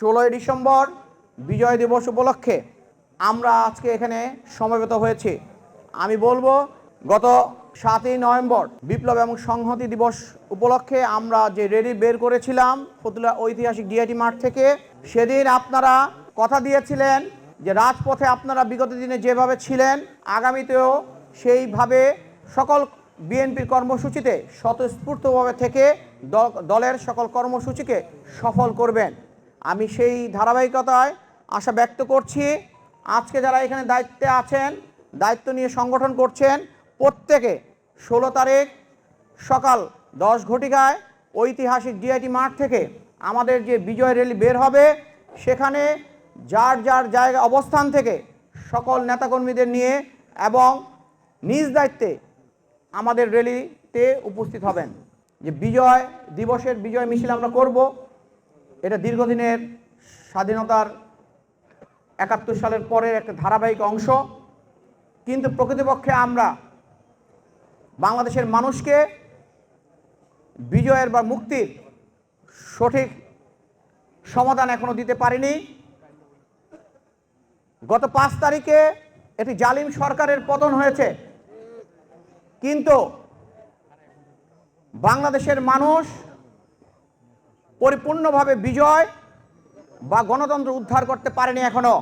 ষোলোই ডিসেম্বর বিজয় দিবস উপলক্ষে আমরা আজকে এখানে সমবেত হয়েছি। আমি বলব, গত সাতই নভেম্বর বিপ্লব এবং সংহতি দিবস উপলক্ষে আমরা যে রেলি বের করেছিলাম ফতুলা ঐতিহাসিক ডিআইটি মাঠ থেকে, সেদিন আপনারা কথা দিয়েছিলেন যে রাজপথে আপনারা বিগত দিনে যেভাবে ছিলেন, আগামীতেও সেইভাবে সকল বিএনপির কর্মসূচিতে স্বতঃস্ফূর্তভাবে থেকে দলের সকল কর্মসূচিকে সফল করবেন। আমি সেই ধারাবাহিকতায় আশা ব্যক্ত করছি। আজকে যারা এখানে দায়িত্বে আছেন, দায়িত্ব নিয়ে সংগঠন করছেন, প্রত্যেকে ষোলো তারিখ সকাল দশ ঘটিকায় ঐতিহাসিক ডিআইটি মাঠ থেকে আমাদের যে বিজয় র্যালি বের হবে, সেখানে যার যার জায়গা অবস্থান থেকে সকল নেতাকর্মীদের নিয়ে এবং নিজ দায়িত্বে আমাদের র্যালিতে উপস্থিত হবেন। যে বিজয় দিবসের বিজয় মিছিল আমরা করব এটা দীর্ঘদিনের স্বাধীনতার একাত্তর সালের পরের একটা ধারাবাহিক অংশ। কিন্তু প্রকৃতপক্ষে আমরা বাংলাদেশের মানুষকে বিজয়ের বা মুক্তির সঠিক সমাধান এখনও দিতে পারিনি। গত পাঁচ তারিখে একটি জালিম সরকারের পতন হয়েছে। কিন্তু বাংলাদেশের মানুষ পরিপূর্ণভাবে বিজয় বা গণতন্ত্র উদ্ধার করতে পারেনি এখনও।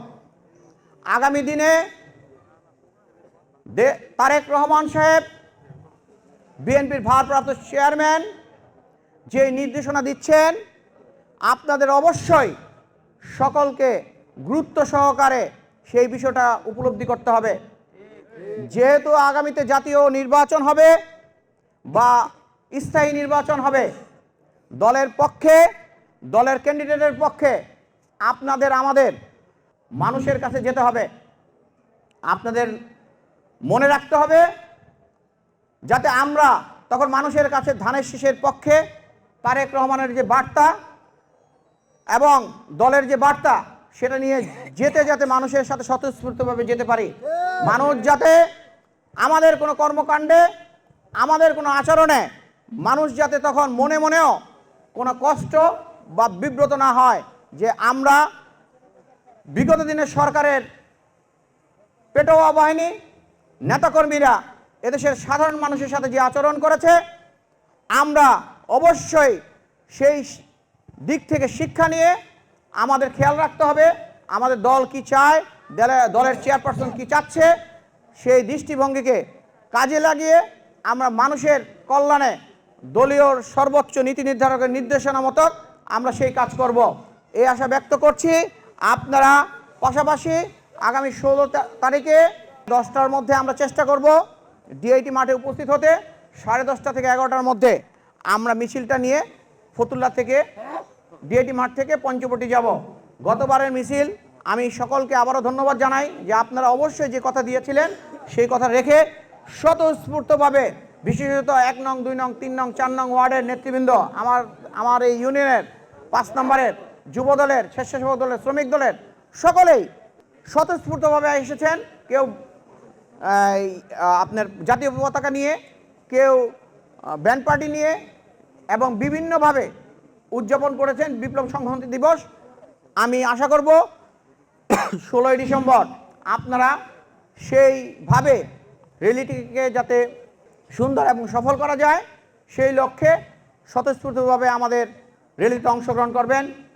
আগামী দিনে তারেক রহমান সাহেব, বিএনপির ভারপ্রাপ্ত চেয়ারম্যান, যে নির্দেশনা দিচ্ছেন, আপনাদের অবশ্যই সকলকে গুরুত্ব সহকারে সেই বিষয়টা উপলব্ধি করতে হবে। যেহেতু আগামীতে জাতীয় নির্বাচন হবে বা স্থায়ী নির্বাচন হবে দলের পক্ষে, দলের ক্যান্ডিডেটের পক্ষে আপনাদের, আমাদের, মানুষের কাছে যেতে হবে। আপনাদের মনে রাখতে হবে যাতে আমরা তখন মানুষের কাছে ধানের শীষের পক্ষে তারেক রহমানের যে বার্তা এবং দলের যে বার্তা, সেটা নিয়ে যেতে যাতে মানুষের সাথে স্বতঃস্ফূর্তভাবে যেতে পারি। মানুষ যাতে আমাদের কোনো কর্মকাণ্ডে, আমাদের কোনো আচরণে, মানুষ যাতে তখন মনে মনেও কোনো কষ্ট বা বিব্রত না হয় যে আমরা বিগত দিনের সরকারের পেটোয়া বাহিনী, নেতাকর্মীরা এদেশের সাধারণ মানুষের সাথে যে আচরণ করেছে, আমরা অবশ্যই সেই দিক থেকে শিক্ষা নিয়ে আমাদের খেয়াল রাখতে হবে, আমাদের দল কি চায়, দলে- দলের চেয়ারপারসন কি চাচ্ছে, সেই দৃষ্টিভঙ্গিকে কাজে লাগিয়ে আমরা মানুষের কল্যাণে দলীয় সর্বোচ্চ নীতি নির্ধারকের নির্দেশনা মতো আমরা সেই কাজ করব। এই আশা ব্যক্ত করছি আপনারা পাশাপাশি আগামী ষোলো তারিখে দশটার মধ্যে আমরা চেষ্টা করব ডিআইটি মাঠে উপস্থিত হতে। সাড়ে দশটা থেকে এগারোটার মধ্যে আমরা মিছিলটা নিয়ে ফতুল্লা থেকে ডিআইটি মাঠ থেকে পঞ্চবটি যাব। গতবারের মিছিল আমি সকলকে আবারও ধন্যবাদ জানাই যে আপনারা অবশ্যই যে কথা দিয়েছিলেন সেই কথা রেখে স্বতঃস্ফূর্তভাবে বিশেষত এক নং, দুই নং, তিন নং, চার নং ওয়ার্ডের নেতৃবৃন্দ, আমার আমার এই ইউনিয়নের পাঁচ নম্বরের যুব দলের, স্বেচ্ছাসেবক দলের, শ্রমিক দলের সকলেই স্বতঃস্ফূর্তভাবে এসেছেন। কেউ আপনার জাতীয় পতাকা নিয়ে, কেউ ব্যান্ড পার্টি নিয়ে এবং বিভিন্নভাবে উদযাপন করেছেন বিপ্লব সংহতি দিবস। আমি আশা করব ষোলোই ডিসেম্বর আপনারা সেইভাবে র্যালিটিকে যাতে সুন্দর এবং সফল করা যায়। সেই লক্ষ্যে স্বতঃস্ফূর্তভাবে আমাদের র্যালিতে অংশগ্রহণ করবেন।